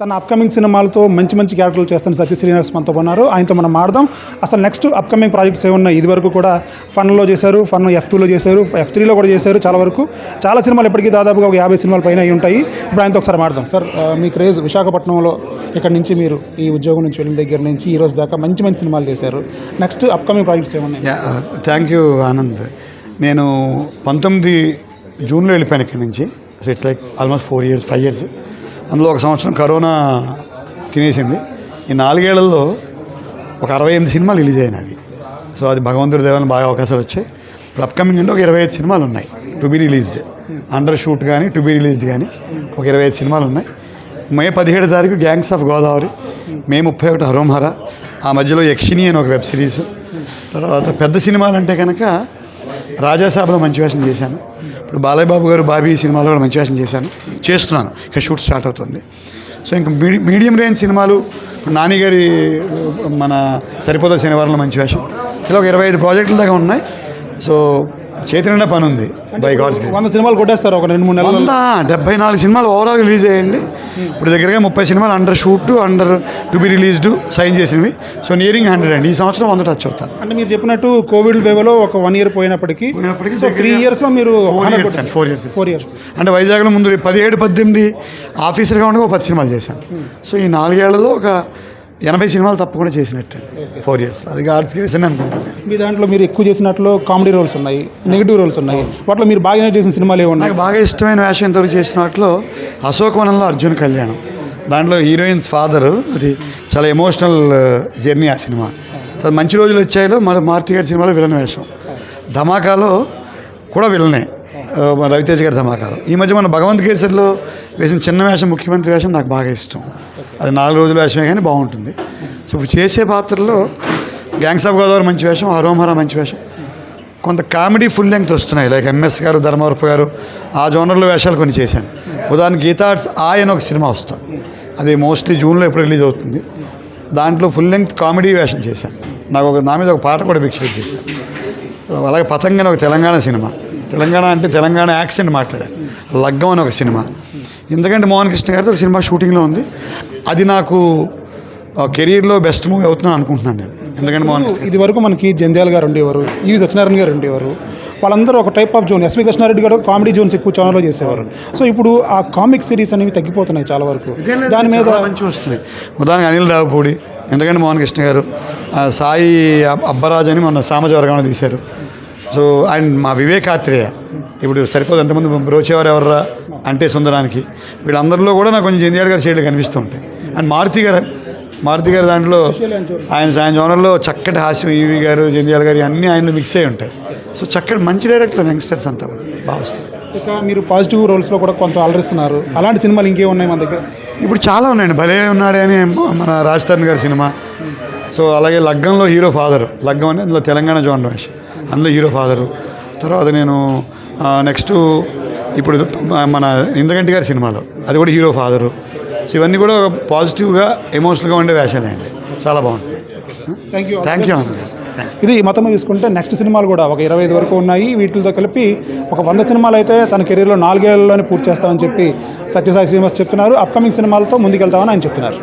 తన అప్కమింగ్ సినిమాలతో మంచి మంచి క్యారెక్టర్లు చేస్తున్న సత్య శ్రీనివాస్ మనతో ఉన్నారు. ఆయనతో మనం ఆడదాం అసలు నెక్స్ట్ అప్కమింగ్ ప్రాజెక్ట్స్ ఏమున్నాయి ఇది వరకు కూడా ఫన్లో చేశారు ఫన్ ఎఫ్ టూలో చేశారు ఎఫ్ త్రీలో కూడా చేశారు చాలా వరకు. చాలా సినిమాలు ఇప్పటికీ దాదాపుగా ఒక యాభై సినిమాల పైన అయి ఉంటాయి. ఇప్పుడు ఆయనతో ఒకసారి మాడదాం. సార్ మీ క్రేజ్ విశాఖపట్నంలో ఇక్కడ నుంచి మీరు ఈ ఉద్యోగం నుంచి వెళ్ళిన దగ్గర నుంచి ఈ రోజు దాకా మంచి మంచి సినిమాలు చేశారు. నెక్స్ట్ అప్కమింగ్ ప్రాజెక్ట్స్ ఏమున్నాయి థ్యాంక్ యూ ఆనంద్. నేను పంతొమ్మిది జూన్లో వెళ్ళిపోయాను ఇక్కడి నుంచి. So it's like almost four years five years అందులో ఒక సంవత్సరం కరోనా తినేసింది. ఈ నాలుగేళ్ళలో ఒక అరవై ఎనిమిది సినిమాలు రిలీజ్ అయినవి సో అది భగవంతుడి దేవాలని బాగా అవకాశాలు వచ్చాయి. ఇప్పుడు అప్కమింగ్ అంటే ఒక ఇరవై ఐదు సినిమాలు ఉన్నాయి to be released under shoot కానీ టు బి రిలీజ్డ్ కానీ ఒక ఇరవై ఐదు సినిమాలు ఉన్నాయి. మే పదిహేడు తారీఖు గ్యాంగ్స్ ఆఫ్ గోదావరి మే ముప్పై ఒకటి హరోంహర ఆ మధ్యలో యక్షిని అని ఒక వెబ్ సిరీస్. తర్వాత పెద్ద సినిమాలు అంటే కనుక రాజాసాబ్లో మంచి వేషం చేశాను. ఇప్పుడు బాలయ్యబాబు గారు బాబీ సినిమాలో కూడా మంచి వేషం చేశాను చేస్తున్నాను. ఇక షూట్ స్టార్ట్ అవుతుంది. సో ఇంకా మీడి మీడియం రేంజ్ సినిమాలు నానిగారి మన సరిపోదా శనివారంలో మంచి వేషం. ఇలా ఒక ఇరవై ఐదు ప్రాజెక్టుల దాకా ఉన్నాయి. సో చేతి నిండా పని ఉంది బై గాడ్స్ వంద సినిమాలు కొట్టేస్తారు ఒక రెండు మూడు నెలలు. వంద డెబ్బై నాలుగు సినిమాలు ఓవరాల్ రిలీజ్ అయ్యండి ఇప్పుడు దగ్గరగా ముప్పై సినిమాలు under shoot under to be released sign చేసినవి. సో నియరింగ్ హండ్రెడ్ అండి. ఈ సంవత్సరం వంద టచ్ అవుతారు అంటే మీరు చెప్పినట్టు కోవిడ్ వేవ్లో ఒక వన్ ఇయర్ పోయినప్పటికీ సో త్రీ ఇయర్స్లో మీరు four years four years four years అంటే వైజాగ్లో ముందు పదిహేడు పద్దెనిమిది ఆఫీసర్గా ఉండగా ఒక పది సినిమాలు చేశాను. సో ఈ నాలుగేళ్ళలో ఒక ఎనభై సినిమాలు తప్పకుండా చేసినట్టు. ఫోర్ ఇయర్స్ అది ఆర్ట్స్ అని అనుకుంటాను మీ దాంట్లో మీరు ఎక్కువ చేసినట్లు కామెడీ రోల్స్ ఉన్నాయి నెగిటివ్ రోల్స్ ఉన్నాయి. వాటిలో మీరు బాగా చేసిన సినిమాలు ఏమి ఉన్నాయి? నాకు బాగా ఇష్టమైన వేషం ఇంతవరకు చేసిన వాటిలో అశోకవనంలో అర్జున్ కళ్యాణం. దాంట్లో హీరోయిన్స్ ఫాదర్. అది చాలా ఎమోషనల్ జర్నీ ఆ సినిమా. తర్వాత మంచి రోజులు వచ్చాయిలో మన మారుతి గారి సినిమాలో విలన్ వేషం. ధమాకాలో కూడా విలనే. మన రవితేజ గారి ధమాకాలో. ఈ మధ్య మన భగవంత్ కేసరిలో వేసిన చిన్న వేషం ముఖ్యమంత్రి వేషం నాకు బాగా ఇష్టం. అది నాలుగు రోజుల వేషమే కానీ బాగుంటుంది. సో ఇప్పుడు చేసే పాత్రలో గ్యాంగ్స్ ఆఫ్ గోదావరి మంచి వేషం హరోమహర మంచి వేషం. కొంత కామెడీ ఫుల్ లెంగ్త్ వస్తున్నాయి. లైక్ ఎంఎస్ గారు ధర్మవరపు గారు ఆ జోనర్లో వేషాలు కొన్ని చేశాను. ఉదాహరణ గీతా ఆర్ట్స్ ఆ అని ఒక సినిమా వస్తుంది. అది మోస్ట్లీ జూన్లో ఎప్పుడు రిలీజ్ అవుతుంది. దాంట్లో ఫుల్ లెంగ్త్ కామెడీ వేషం చేశాను. నాకు ఒక నా మీద ఒక పాట కూడా పిక్చర్ చేశాను. అలాగే పతంగన అని ఒక తెలంగాణ సినిమా. తెలంగాణ అంటే తెలంగాణ యాక్సెంట్ మాట్లాడాను. లగ్గం అని ఒక సినిమా. ఎందుకంటే మోహన్ కృష్ణ గారితో ఒక సినిమా షూటింగ్లో ఉంది. అది నాకు కెరీర్లో బెస్ట్ మూవీ అవుతున్నాను అనుకుంటున్నాను నేను. ఎందుకంటే మోహన్ కృష్ణ ఇది వరకు మనకి జంధ్యాల గారు ఉండేవారు ఈ సత్యనారాయణ గారు ఉండేవారు. వాళ్ళందరూ ఒక type of zone SV Krishna Reddy గారు కామెడీ జోన్స్ ఎక్కువ ఛానల్లో చేసేవారు. సో ఇప్పుడు ఆ కామిక్ సిరీస్ అనేవి తగ్గిపోతున్నాయి చాలా వరకు. దాని మీద మంచి వస్తున్నాయి. ఉదాహరణకి అనిల్ రావుపూడి ఎందుకంటే మోహన్ కృష్ణ గారు సాయి అబ్- అబ్బరాజ్ అని మొన్న సామాజ వర్గంలో తీశారు. సో అండ్ మా వివేకాత్రేయ ఇప్పుడు సరిపోదు ఎంతమంది బ్రోచేవారు ఎవర్రా? అంటే సుందరానికి. వీళ్ళందరిలో కూడా నాకు కొంచెం జంధ్యాల గారి షేడ్లు కనిపిస్తూ ఉంటాయి అండ్ మారుతి గారు మారుతి గారు దాంట్లో ఆయన ఆయన జోనర్లో చక్కటి హాస్యం ఈవి గారు జంధ్యాల గారు అన్నీ ఆయనలో మిక్స్ అయి ఉంటాయి. సో చక్కటి మంచి డైరెక్టర్ యంగ్స్టర్స్ అంతా కూడా బాగా వస్తుంది ఇక మీరు పాజిటివ్ రోల్స్లో కూడా కొంత అలరిస్తున్నారు. అలాంటి సినిమాలు ఇంకే ఉన్నాయి మన దగ్గర? ఇప్పుడు చాలా ఉన్నాయండి. భలే ఉన్నాడే అని మన రాజ్ తరుణ్ గారి సినిమా. సో అలాగే లగ్గంలో హీరో ఫాదరు. లగ్గం అనేది అందులో తెలంగాణ జోన్ వేషం అందులో హీరో ఫాదరు. తర్వాత నేను నెక్స్ట్ ఇప్పుడు మన ఇంద్రగంటి గారి సినిమాలో. అది కూడా హీరో ఫాదరు. సో ఇవన్నీ కూడా పాజిటివ్గా ఎమోషనల్గా ఉండే వేషాలే అండి. చాలా బాగుంటుంది. థ్యాంక్ యూ థ్యాంక్ యూ అండి. ఇది మొత్తం చూసుకుంటే నెక్స్ట్ సినిమాలు కూడా ఒక ఇరవై ఐదు వరకు ఉన్నాయి. వీటితో కలిపి ఒక వంద సినిమాలు అయితే తన కెరీర్లో నాలుగేళ్ళలోనే పూర్తి చేస్తామని చెప్పి సత్యసాయి శ్రీనివాస్ చెప్తున్నారు. అప్కమింగ్ సినిమాలతో ముందుకెళ్తామని ఆయన చెప్తున్నారు.